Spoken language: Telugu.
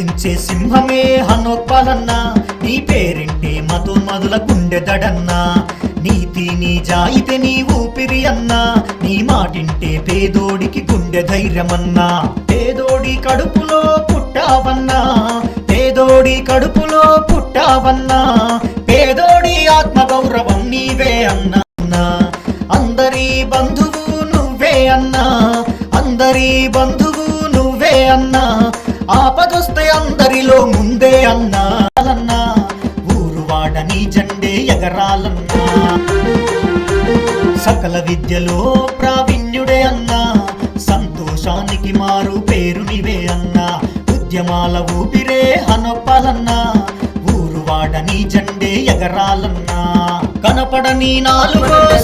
హింసించే సింహమే హనోత్పాలన్నా నీ పేరింటే మధు మధుల గుండె దడన్నా. నీతి నీ జాయితే నీ ఊపిరి అన్నా నీ మాటింటే పేదోడికి గుండె ధైర్యమన్నా. పేదోడి కడుపులో పుట్టావన్నా పేదోడి కడుపులో పుట్టావన్నా. పేదోడి ఆత్మ గౌరవం నీవే అన్నా. అందరి బంధువు నువ్వే అన్నా అందరి బంధువు నువ్వే అన్నా. ఆపదొస్తే అందరిలో ముందే అన్నాలన్నా ఊరు వాడని జెండే ఎగరాలన్నా. సకల విద్యలో ప్రావీణ్యుడే అన్నా. సంతోషానికి మారు పేరు నీవే అన్నా. ఉద్యమాల ఊపిరే హనొప్పాలన్నా. ఊరు వాడని జెండే ఎగరాలన్నా. కనపడని నాలుగో